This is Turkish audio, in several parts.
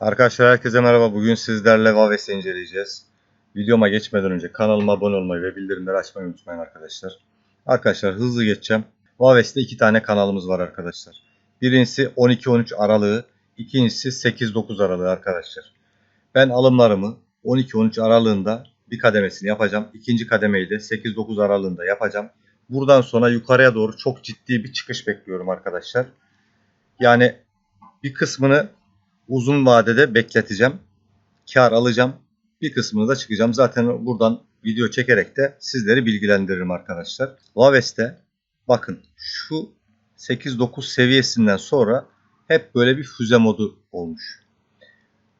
Arkadaşlar herkese merhaba. Bugün sizlerle Vaves'i inceleyeceğiz. Videoma geçmeden önce kanalıma abone olmayı ve bildirimleri açmayı unutmayın arkadaşlar. Arkadaşlar hızlı geçeceğim. Vaves'te iki tane kanalımız var arkadaşlar. Birincisi 12-13 aralığı, ikincisi 8-9 aralığı arkadaşlar. Ben alımlarımı 12-13 aralığında bir kademesini yapacağım. İkinci kademeyi de 8-9 aralığında yapacağım. Buradan sonra yukarıya doğru çok ciddi bir çıkış bekliyorum arkadaşlar. Yani bir kısmını uzun vadede bekleteceğim. Kar alacağım. Bir kısmını da çıkacağım. Zaten buradan video çekerek de sizleri bilgilendiririm arkadaşlar. Vaves'te bakın şu 8-9 seviyesinden sonra hep böyle bir füze modu olmuş.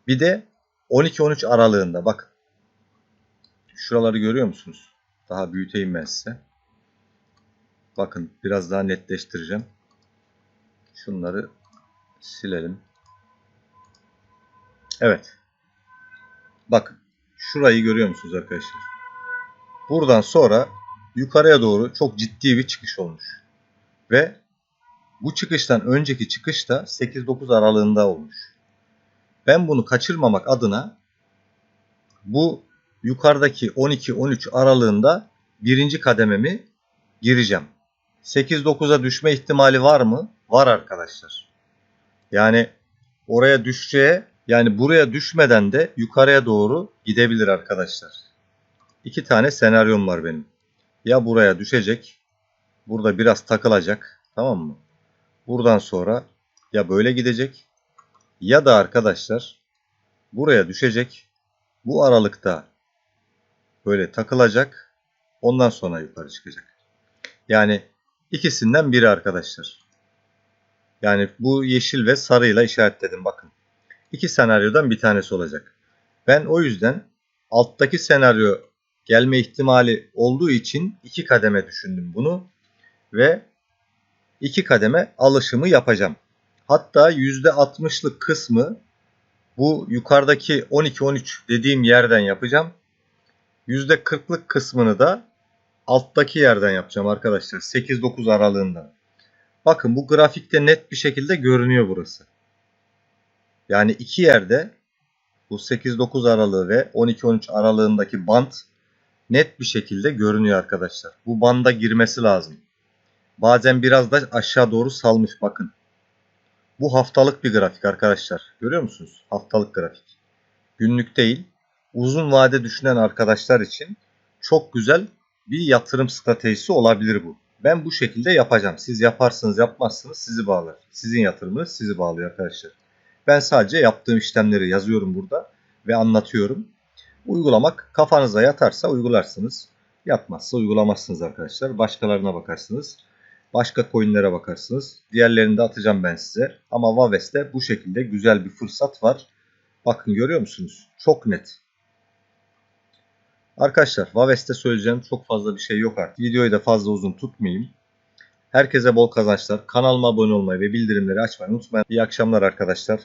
Bir de 12-13 aralığında bakın. Şuraları görüyor musunuz? Daha büyüteyim ben size. Bakın biraz daha netleştireceğim. Şunları silelim. Evet. Bakın. Şurayı görüyor musunuz arkadaşlar? Buradan sonra yukarıya doğru çok ciddi bir çıkış olmuş. Ve bu çıkıştan önceki çıkış da 8-9 aralığında olmuş. Ben bunu kaçırmamak adına bu yukarıdaki 12-13 aralığında birinci kadememi gireceğim. 8-9'a düşme ihtimali var mı? Var arkadaşlar. Yani oraya düşeceğe yani buraya düşmeden de yukarıya doğru gidebilir arkadaşlar. İki tane senaryom var benim. Ya buraya düşecek. Burada biraz takılacak. Tamam mı? Buradan sonra ya böyle gidecek. Ya da arkadaşlar buraya düşecek. Bu aralıkta böyle takılacak. Ondan sonra yukarı çıkacak. Yani ikisinden biri arkadaşlar. Yani bu yeşil ve sarıyla işaretledim bakın. İki senaryodan bir tanesi olacak. Ben o yüzden alttaki senaryo gelme ihtimali olduğu için iki kademe düşündüm bunu ve iki kademe alışımı yapacağım. Hatta %60'lık kısmı bu yukarıdaki 12-13 dediğim yerden yapacağım. %40'lık kısmını da alttaki yerden yapacağım arkadaşlar. 8-9 aralığında. Bakın bu grafikte net bir şekilde görünüyor burası. Yani iki yerde bu 8-9 aralığı ve 12-13 aralığındaki band net bir şekilde görünüyor arkadaşlar. Bu banda girmesi lazım. Bazen biraz da aşağı doğru salmış bakın. Bu haftalık bir grafik arkadaşlar. Görüyor musunuz? Haftalık grafik. Günlük değil. Uzun vade düşünen arkadaşlar için çok güzel bir yatırım stratejisi olabilir bu. Ben bu şekilde yapacağım. Siz yaparsınız yapmazsınız sizi bağlar. Sizin yatırımınız sizi bağlıyor arkadaşlar. Ben sadece yaptığım işlemleri yazıyorum burada ve anlatıyorum. Uygulamak kafanıza yatarsa uygularsınız. Yatmazsa uygulamazsınız arkadaşlar. Başkalarına bakarsınız. Başka coinlere bakarsınız. Diğerlerini de atacağım ben size. Ama Vaves'te bu şekilde güzel bir fırsat var. Bakın görüyor musunuz? Çok net. Arkadaşlar Vaves'te söyleyeceğim çok fazla bir şey yok artık. Videoyu da fazla uzun tutmayayım. Herkese bol kazançlar. Kanalıma abone olmayı ve bildirimleri açmayı unutmayın. İyi akşamlar arkadaşlar.